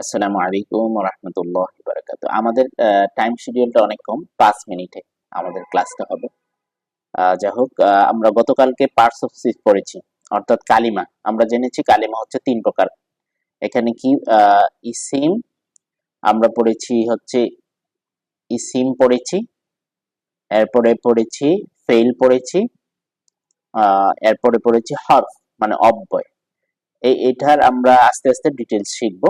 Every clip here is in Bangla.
আসসালামু আলাইকুম রহমতুল্লাহ বারাকাতু আমাদের টাইম শিডিউলটা অনেক কম, পাঁচ মিনিটে আমাদের ক্লাসটা হবে। যাই হোক আমরা গতকালকে পার্টস অফ স্পিচ পড়েছি, অর্থাৎ কালিমা। আমরা জেনেছি কালিমা হচ্ছে তিন প্রকার। এখানে কি ইসিম, আমরা পড়েছি হচ্ছে ইসিম পড়েছি, এরপরে পড়েছি ফেইল পড়েছি এরপরে পড়েছি হরফ মানে অব্যয়। এই, এটার আমরা আস্তে আস্তে ডিটেলস শিখব।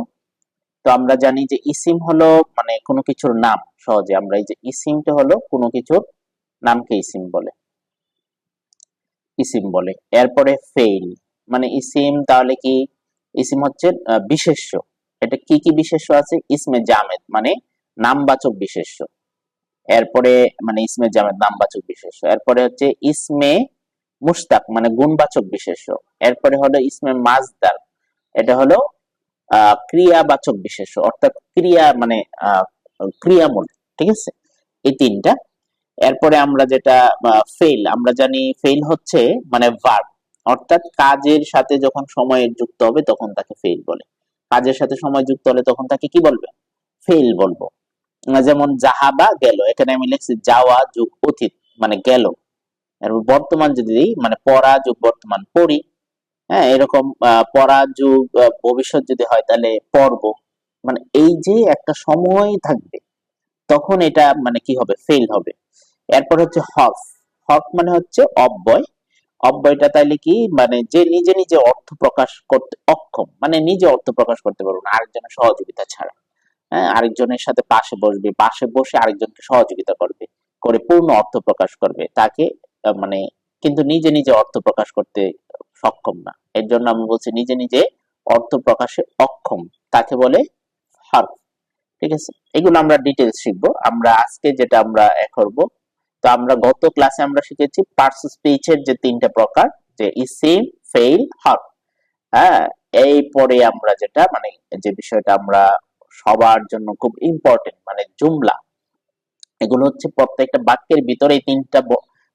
তো আমরা জানি যে ইসিম হলো মানে কোনো কিছুর নাম সহজে। আমরা এই যে ইসিমটা হলো কোনো কিছুর নামকে ইসিম বলে। ইসিম বলে। এরপরে ফেইল। মানে ইসিম তাহলে কি? ইসিম হচ্ছে বিশেষ্য। এটা কি কি বিশেষ্য আছে? ইসমে জামেদ মানে নামবাচক বিশেষ্য। এরপরে মানে ইসমে জামেদ, নামবাচক বিশেষ্য। এরপরে হচ্ছে ইসমে মুস্তাক মানে গুণবাচক বিশেষ্য। এরপরে হলো ইসমে মাজদার। এটা হলো ক্রিয়াবাচক বিশেষ্য অর্থাৎ ক্রিয়া মানে ক্রিয়ামূল, ঠিক আছে? এই তিনটা। এরপরে আমরা যেটা ফেল আমরা জানি ফেল হচ্ছে মানে ভার্ব অর্থাৎ কাজের সাথে যখন সময় যুক্ত হবে তখন তাকে ফেল বলে। কাজের সাথে সময় যুক্ত হলে তখন তাকে কি বলবে? ফেল বলব। যেমন যাহাবা গেল, এখানে আমি লিখছি যাওয়া, যুগ, অতীত মানে গেল। বর্তমান যদি মানে পড়া, যুগ, বর্তমান, পড়ি হ্যাঁ এরকম পড়া যুগ ভবিষ্যৎ যদি হয় তাহলে পড়ব মানে এই যে একটা সময় থাকবে, তখন এটা মানে কি হবে? ফেল হবে। এরপর হচ্ছে হফ। হফ মানে হচ্ছে অব্যয়। অব্যয়টা তাইলে কি? মানে যে নিজে নিজে অর্থ প্রকাশ করতে অক্ষম মানে নিজে অর্থ প্রকাশ করতে পারবে না, আরেকজনের সহযোগিতা ছাড়া। হ্যাঁ আরেকজনের সাথে পাশে বসবে, পাশে বসে আরেকজনকে সহযোগিতা করবে, করে পূর্ণ অর্থ প্রকাশ করবে, তাকে মানে কিন্তু নিজে নিজে অর্থ প্রকাশ করতে সক্ষম না। এর জন্য আমি বলছি নিজে নিজে অর্থ প্রকাশে অক্ষম, তাকে বলে হার্ফ, ঠিক আছে? এগুলো আমরা ডিটেলস শিখব। আমরা আজকে যেটা আমরা করব, তো আমরা গত ক্লাসে আমরা শিখেছি পার্টস স্পিচের যে তিনটা প্রকার, যে ইসিম ফেইল হার্ফ হ্যাঁ এই পরে আমরা যেটা মানে যে বিষয়টা আমরা সবার জন্য খুব ইম্পর্টেন্ট মানে জুমলা, এগুলো হচ্ছে প্রত্যেকটা বাক্যের ভিতরে তিনটা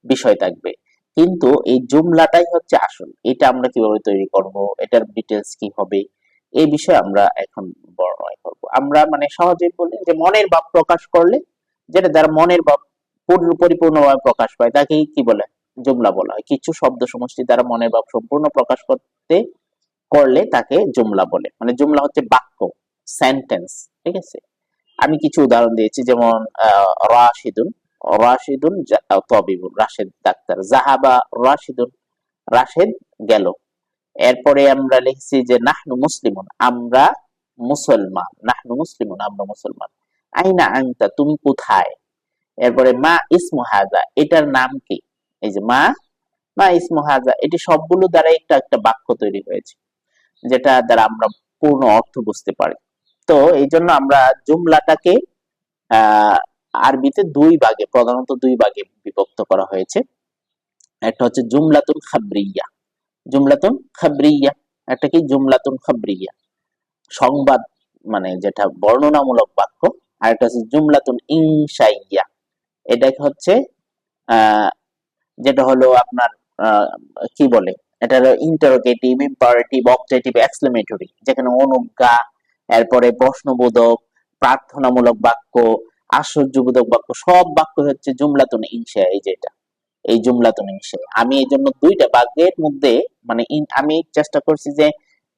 বিষয় থাকবে। কিন্তু এই জুমলাটাই হচ্ছে আসল। এটা আমরা কীভাবে তৈরি করব? এটার ডিটেলস কি হবে? এই বিষয়ে আমরা এখন বর্ণনা করব। আমরা মানে সহজেই বলি যে মনের ভাব প্রকাশ করলে, যেটা যার মনের ভাব পূর্ণ- পরিপূর্ণভাবে প্রকাশ পায় তাকে কি বলে? জুমলা বলা হয়। কিছু শব্দ সমষ্টি দ্বারা মনের ভাব সম্পূর্ণ প্রকাশ করতে করলে তাকে জুমলা বলে। মানে জুমলা হচ্ছে বাক্য সেন্টেন্স ঠিক আছে? আমি কিছু উদাহরণ দিয়েছি, যেমন রাশিদুন। রাশিদুন তবিবুন, রাশেদ ডাক্তার। জাহাবা রাশিদুন, রাশেদ গেল। এরপরে আমরা লিখছি যে, নাহনু মুসলিমুন, আমরা মুসলমান। নাহনু মুসলিমুন, আমরা মুসলমান। আইনা আনতা, তুমি কোথায়? এরপরে, মা ইসমু হাজা এটার নাম কি? এই যে, মা মা ইসমু হাজা এটি সবগুলো দ্বারা একটা একটা বাক্য তৈরি হয়েছে, যেটা দ্বারা আমরা পূর্ণ অর্থ বুঝতে পারি। তো এই জন্য আমরা জুমলাটাকে, আহ আরবিতে দুই ভাগে, প্রধানত দুই ভাগে বিভক্ত করা হয়েছে। একটা হচ্ছে জুমলাতুন খাবরিয়া। জুমলাতুন খাবরিয়া, একটা কি? জুমলাতুন খাবরিয়া। সংবাদ মানে যেটা বর্ণনামূলক বাক্য, আর একটা হচ্ছে জুমলাতুন ইনশাইয়া। এটা হচ্ছে যেটা হলো আপনার কি বলে? এটা হলো ইন্টারোগেটিভ ইম্পারেটিভ অবজেক্টিভ এক্সক্লেমেটরি যেখানে অনুজ্ঞা, এরপরে প্রশ্নবোধক, প্রার্থনামূলক বাক্য আশ্চর্যবোধক বাক্য। সব বাক্য হচ্ছে জুমলাতুন ইনশা, এই যেটা এই জুমলাতুন ইনশা। আমি এই জন্য দুইটা বাক্যের মধ্যে মানে আমি চেষ্টা করছি যে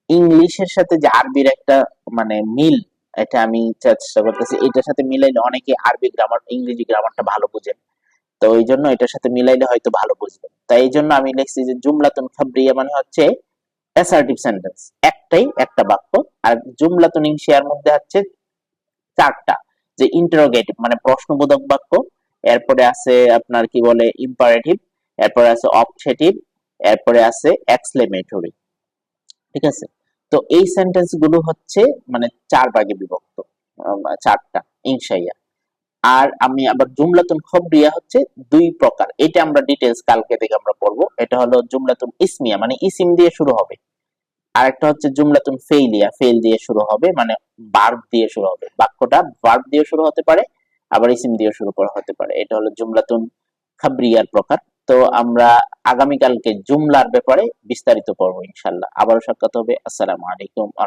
ইংলিশের সাথে যে আরবির একটা মানে মিল, এটা আমি চেষ্টা করতেছি। এটার সাথে মিলাইলে অনেকে আরবি গ্রামার ইংরেজি গ্রামারটা ভালো বুঝেন তো এই জন্য এটার সাথে মিলাইলে হয়তো ভালো বুঝবেন তাই এই জন্য আমি লিখছি যে জুমলাতুন খাবরিয়া মানে হচ্ছে অ্যাসার্টিভ সেন্টেন্স একটাই একটা বাক্য। আর জুমলাতুন ইনশিয়ার মধ্যে হচ্ছে চারটা। যে ইন্টারোগেটিভ মানে প্রশ্নবোধক বাক্য, এরপরে আছে আপনার কি বলে ইম্পারেটিভ এরপরে আছে অবজেক্টিভ এরপরে আছে এক্সক্লেমেটরি ঠিক আছে? তো এই সেন্টেন্সগুলো হচ্ছে মানে চার ভাগে বিভক্ত চারটা ইনশাইয়া আর আমি আবার জুমলাতুন খবরিয়া হচ্ছে দুই প্রকার, এটা আমরা ডিটেলস কালকে থেকে আমরা পড়ব, এটা হলো জুমলাতুন ইসমিয়া মানে ইসিম দিয়ে শুরু হবে। আর একটা হচ্ছে জুমলাতুন ফেইলিয়া ফেল দিয়ে শুরু হবে মানে ভার্ব দিয়ে শুরু হবে। বাক্যটা ভার্ব দিয়ে শুরু হতে পারে, আবার ইসিম দিয়ে শুরু করা হতে পারে। এটা হলো জুমলাতুন খাবরিয়ার প্রকার। তো আমরা আগামীকালকে জুমলার ব্যাপারে বিস্তারিত পড়ব ইনশাল্লাহ আবারও সাক্ষাৎ হবে। আসসালামু আলাইকুম আ